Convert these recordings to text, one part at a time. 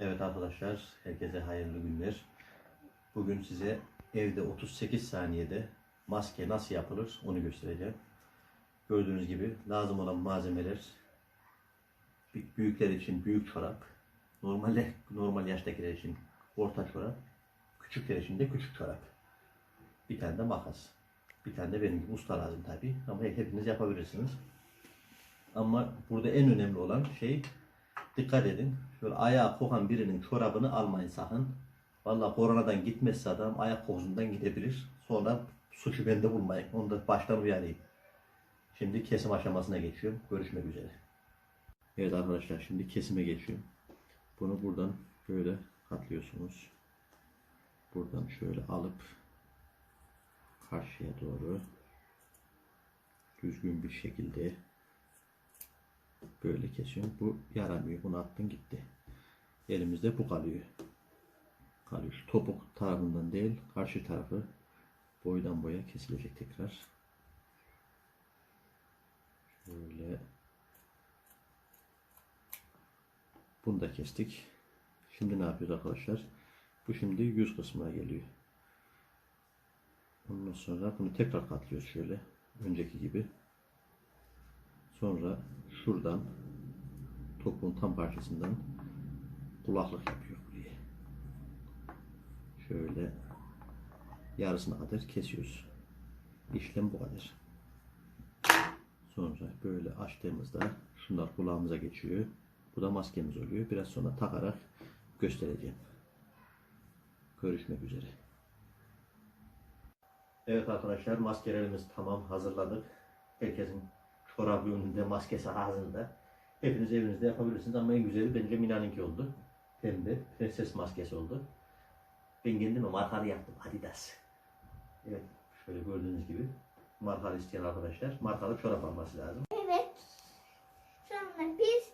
Evet arkadaşlar, herkese hayırlı günler. Bugün size evde 38 saniyede maske nasıl yapılır onu göstereceğim. Gördüğünüz gibi lazım olan malzemeler büyük- büyükler için büyük çorap, normalde normal yaştakiler için orta çorap, küçükler için de küçük çorap. Bir tane de makas. Bir tane de benim gibi usta lazım tabi ama hepiniz yapabilirsiniz. Ama burada en önemli olan şey Dikkat edin. Şöyle ayağı kokan birinin çorabını almayın sakın. Vallahi koronadan gitmezse adam ayak kokusundan gidebilir. Sonra suçu bende bulmayın. Onu da baştan uyarayım. Şimdi kesim aşamasına geçiyorum. Görüşmek üzere. Evet arkadaşlar şimdi kesime geçiyorum. Bunu buradan böyle katlıyorsunuz. Buradan şöyle alıp karşıya doğru düzgün bir şekilde Böyle kesiyorum. Bu yaramıyor. Bunu attın gitti. Elimizde bu kalıyor. Kalıyor. Topuk tarafından değil, karşı tarafı boydan boya kesilecek tekrar. Şöyle. Bunu da kestik. Şimdi ne yapıyoruz arkadaşlar? Bu şimdi yüz kısmına geliyor. Ondan sonra bunu tekrar katlıyoruz şöyle. Önceki gibi. Sonra şuradan topuğun tam parçasından kulaklık yapıyor buraya. Şöyle yarısına kadar kesiyoruz. İşlem bu kadar. Sonra böyle açtığımızda şunlar kulağımıza geçiyor. Bu da maskemiz oluyor. Biraz sonra takarak göstereceğim. Görüşmek üzere. Evet arkadaşlar maskelerimiz tamam hazırladık. Herkesin çorabı önünde maskesi hazırda. Hepiniz evinizde yapabilirsiniz ama en güzeli bence Mina'nınki oldu. Pembe prenses maskesi oldu. Ben kendime markalı yaptım Adidas. Evet şöyle gördüğünüz gibi markalı isteyen arkadaşlar markalı çorap alması lazım. Evet. Sonra biz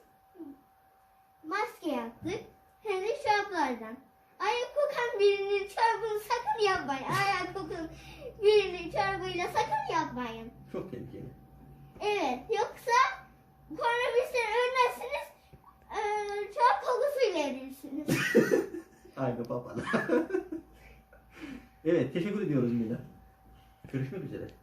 maske yaptık. Hem de çoraplardan. Ayak kokan birinin çorabını sakın yapmayın. Ayak kokan birinin çorabıyla sakın yapmayın. Çok tehlikeli. Evet. Yoksa koronavirüsten ölmezsiniz. Ee, çorap kokusuyla ölürsünüz. Aynı babana. evet teşekkür ediyoruz Mina. Görüşmek üzere.